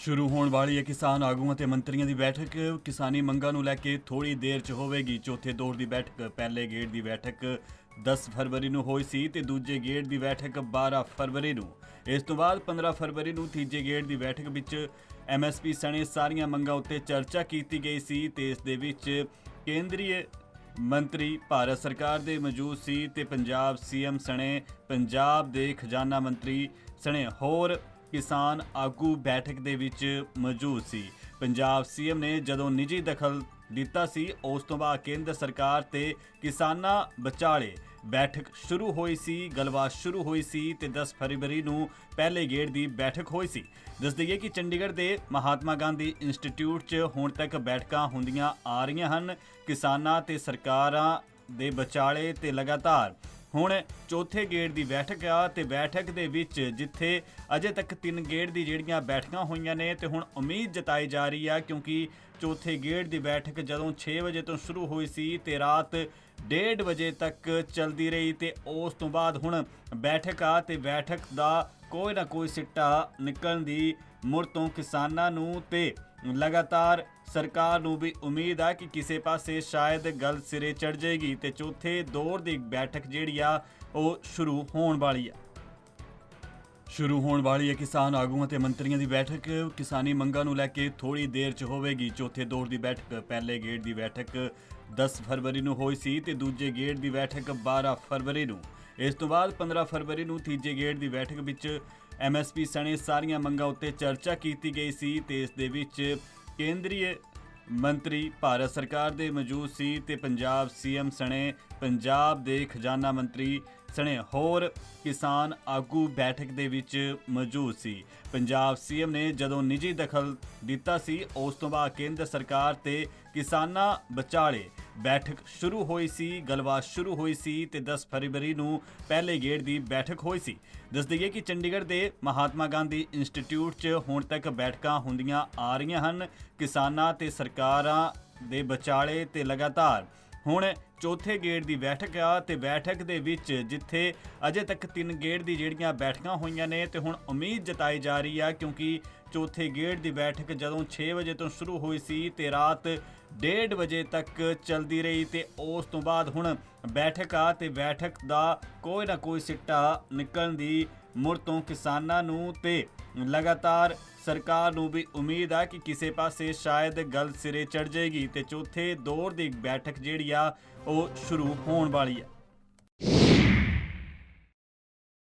ਸ਼ੁਰੂ ਹੋਣ ਵਾਲੀ ਹੈ ਕਿਸਾਨ ਆਗੂਆਂ ਤੇ ਮੰਤਰੀਆਂ ਦੀ ਬੈਠਕ। ਕਿਸਾਨੀ ਮੰਗਾਂ ਨੂੰ ਲੈ ਕੇ ਥੋੜੀ ਦੇਰ 'ਚ ਹੋਵੇਗੀ ਚੌਥੇ ਦੌਰ ਦੀ ਬੈਠਕ। ਪਹਿਲੇ ਗੇੜ ਦੀ ਬੈਠਕ 10 ਫਰਵਰੀ ਨੂੰ ਹੋਈ ਸੀ ਤੇ ਦੂਜੇ ਗੇੜ ਦੀ ਬੈਠਕ 12 ਫਰਵਰੀ ਨੂੰ। ਇਸ ਤੋਂ ਬਾਅਦ 15 ਫਰਵਰੀ ਨੂੰ ਤੀਜੇ ਗੇੜ ਦੀ ਬੈਠਕ ਵਿੱਚ ਐਮਐਸਪੀ ਸਣੇ ਸਾਰੀਆਂ ਮੰਗਾਂ ਉੱਤੇ ਚਰਚਾ ਕੀਤੀ ਗਈ ਸੀ ਤੇ ਇਸ ਦੇ ਵਿੱਚ ਕੇਂਦਰੀ ਮੰਤਰੀ ਭਾਰਤ ਸਰਕਾਰ ਦੇ ਮੌਜੂਦ ਸੀ ਤੇ ਪੰਜਾਬ ਸੀਐਮ ਸਣੇ, ਪੰਜਾਬ ਦੇ ਖਜ਼ਾਨਾ ਮੰਤਰੀ ਸਣੇ ਹੋਰ ਕਿਸਾਨ ਆਗੂ ਬੈਠਕ ਦੇ ਵਿੱਚ ਮੌਜੂਦ ਸੀ। ਪੰਜਾਬ ਸੀਐਮ ਨੇ ਜਦੋਂ ਨਿੱਜੀ ਦਖਲ ਦਿੱਤਾ ਸੀ, ਉਸ ਤੋਂ ਬਾਅਦ ਕੇਂਦਰ ਸਰਕਾਰ ਤੇ ਕਿਸਾਨਾਂ ਵਿਚਾਲੇ ਬੈਠਕ ਸ਼ੁਰੂ ਹੋਈ ਸੀ, ਗੱਲਬਾਤ ਸ਼ੁਰੂ ਹੋਈ ਸੀ ਤੇ 10 ਫਰਵਰੀ ਨੂੰ ਪਹਿਲੇ ਗੇੜ ਦੀ ਬੈਠਕ ਹੋਈ ਸੀ। ਦੱਸ ਦਈਏ ਕਿ ਚੰਡੀਗੜ੍ਹ ਦੇ ਮਹਾਤਮਾ ਗਾਂਧੀ ਇੰਸਟੀਚਿਊਟ 'ਚ ਹੁਣ ਤੱਕ ਬੈਠਕਾਂ ਹੁੰਦੀਆਂ ਆ ਰਹੀਆਂ ਹਨ। ਕਿਸਾਨਾਂ ਤੇ ਸਰਕਾਰਾਂ ਦੇ ਵਿਚਾਲੇ ਤੇ ਲਗਾਤਾਰ ਹੁਣ ਚੌਥੇ ਗੇੜ ਦੀ ਬੈਠਕ ਆ ਤੇ ਬੈਠਕ ਦੇ ਵਿੱਚ ਜਿੱਥੇ ਅਜੇ ਤੱਕ ਤਿੰਨ ਗੇੜ ਦੀ ਜਿਹੜੀਆਂ ਬੈਠਕਾਂ ਹੋਈਆਂ ਨੇ ਤੇ ਹੁਣ ਉਮੀਦ ਜਤਾਈ ਜਾ ਰਹੀ ਆ ਕਿਉਂਕਿ ਚੌਥੇ ਗੇੜ ਦੀ ਬੈਠਕ ਜਦੋਂ 6 ਵਜੇ ਤੋਂ ਸ਼ੁਰੂ ਹੋਈ ਸੀ ਤੇ ਰਾਤ 1:30 ਵਜੇ ਤੱਕ ਚੱਲਦੀ ਰਹੀ ਤੇ ਉਸ ਤੋਂ ਬਾਅਦ ਹੁਣ ਬੈਠਕ ਆ ਤੇ ਬੈਠਕ ਦਾ ਕੋਈ ਨਾ ਕੋਈ ਸਿੱਟਾ ਨਿਕਲਣ ਦੀ ਮੁੜ ਤੋਂ ਕਿਸਾਨਾਂ ਨੂੰ ਤੇ ਲਗਾਤਾਰ ਸਰਕਾਰ ਨੂੰ ਵੀ ਉਮੀਦ ਆ ਕਿ ਕਿਸੇ ਪਾਸੇ ਸ਼ਾਇਦ ਗੱਲ ਸਿਰੇ ਚੜ ਜਾਏਗੀ ਤੇ ਚੌਥੇ ਦੌਰ ਦੀ ਬੈਠਕ ਜਿਹੜੀ ਆ, ਉਹ ਸ਼ੁਰੂ ਹੋਣ ਵਾਲੀ ਆ। ਸ਼ੁਰੂ ਹੋਣ ਵਾਲੀ ਹੈ ਕਿਸਾਨ ਆਗੂਆਂ ਤੇ ਮੰਤਰੀਆਂ ਦੀ ਬੈਠਕ। ਕਿਸਾਨੀ ਮੰਗਾਂ ਨੂੰ ਲੈ ਕੇ ਥੋੜੀ ਦੇਰ 'ਚ ਹੋਵੇਗੀ ਚੌਥੇ ਦੌਰ ਦੀ ਬੈਠਕ। ਪਹਿਲੇ ਗੇੜ ਦੀ ਬੈਠਕ 10 ਫਰਵਰੀ ਨੂੰ ਹੋਈ ਸੀ ਤੇ ਦੂਜੇ ਗੇੜ ਦੀ ਬੈਠਕ 12 ਫਰਵਰੀ ਨੂੰ। ਇਸ ਤੋਂ ਬਾਅਦ 15 ਫਰਵਰੀ ਨੂੰ ਤੀਜੇ ਗੇੜ ਦੀ ਬੈਠਕ ਵਿੱਚ ਐਮਐਸਪੀ ਸਣੇ ਸਾਰੀਆਂ ਮੰਗਾਂ ਉੱਤੇ ਚਰਚਾ ਕੀਤੀ ਗਈ ਸੀ ਤੇ ਇਸ ਦੇ ਵਿੱਚ ਕੇਂਦਰੀ ਮੰਤਰੀ ਭਾਰਤ ਸਰਕਾਰ ਦੇ ਮੌਜੂਦ ਸੀ ਤੇ ਪੰਜਾਬ ਸੀਐਮ ਸਣੇ, ਪੰਜਾਬ ਦੇ ਖਜ਼ਾਨਾ ਮੰਤਰੀ ਸਣੇ ਹੋਰ ਕਿਸਾਨ ਆਗੂ ਬੈਠਕ ਦੇ ਵਿੱਚ ਮੌਜੂਦ ਸੀ। ਪੰਜਾਬ ਸੀਐਮ ਨੇ ਜਦੋਂ ਨਿੱਜੀ ਦਖਲ ਦਿੱਤਾ ਸੀ, ਉਸ ਤੋਂ ਬਾਅਦ ਕੇਂਦਰ ਸਰਕਾਰ ਤੇ ਕਿਸਾਨਾਂ ਵਿਚਾਲੇ ਬੈਠਕ ਸ਼ੁਰੂ ਹੋਈ ਸੀ, ਗੱਲਬਾਤ ਸ਼ੁਰੂ ਹੋਈ ਸੀ ਤੇ 10 ਫਰਵਰੀ ਨੂੰ ਪਹਿਲੇ ਗੇੜ ਦੀ ਬੈਠਕ ਹੋਈ ਸੀ। ਦੱਸ ਦਈਏ ਕਿ ਚੰਡੀਗੜ੍ਹ ਦੇ ਮਹਾਤਮਾ ਗਾਂਧੀ ਇੰਸਟੀਚਿਊਟ 'ਚ ਹੁਣ ਤੱਕ ਬੈਠਕਾਂ ਹੁੰਦੀਆਂ ਆ ਰਹੀਆਂ ਹਨ। ਕਿਸਾਨਾਂ ਤੇ ਸਰਕਾਰਾਂ ਦੇ ਵਿਚਾਲੇ ਤੇ ਲਗਾਤਾਰ। ਹੁਣ ਚੌਥੇ ਗੇੜ ਦੀ ਬੈਠਕ ਆ ਤੇ ਬੈਠਕ ਦੇ ਵਿੱਚ ਜਿੱਥੇ ਅਜੇ ਤੱਕ ਤਿੰਨ ਗੇੜ ਦੀ ਜਿਹੜੀਆਂ ਬੈਠਕਾਂ ਹੋਈਆਂ ਨੇ ਤੇ ਹੁਣ ਉਮੀਦ ਜਤਾਈ ਜਾ ਰਹੀ ਆ ਕਿਉਂਕਿ ਚੌਥੇ ਗੇੜ ਦੀ ਬੈਠਕ ਜਦੋਂ 6 ਵਜੇ ਤੋਂ ਸ਼ੁਰੂ ਹੋਈ ਸੀ ਤੇ ਰਾਤ 1:30 ਵਜੇ ਤੱਕ ਚੱਲਦੀ ਰਹੀ ਤੇ ਉਸ ਤੋਂ ਬਾਅਦ ਹੁਣ ਬੈਠਕ ਆ ਤੇ ਬੈਠਕ ਦਾ ਕੋਈ ਨਾ ਕੋਈ ਸਿੱਟਾ ਨਿਕਲਣ ਦੀ ਮੁੜ ਤੋਂ ਕਿਸਾਨਾਂ ਨੂੰ ਤੇ ਲਗਾਤਾਰ ਸਰਕਾਰ ਨੂੰ ਵੀ ਉਮੀਦ ਆ ਕਿ ਕਿਸੇ ਪਾਸੇ ਸ਼ਾਇਦ ਗੱਲ ਸਿਰੇ ਚੜ ਜਾਏਗੀ ਤੇ ਚੌਥੇ ਦੌਰ ਦੀ ਬੈਠਕ ਜਿਹੜੀ ਆ, ਉਹ ਸ਼ੁਰੂ ਹੋਣ ਵਾਲੀ ਆ।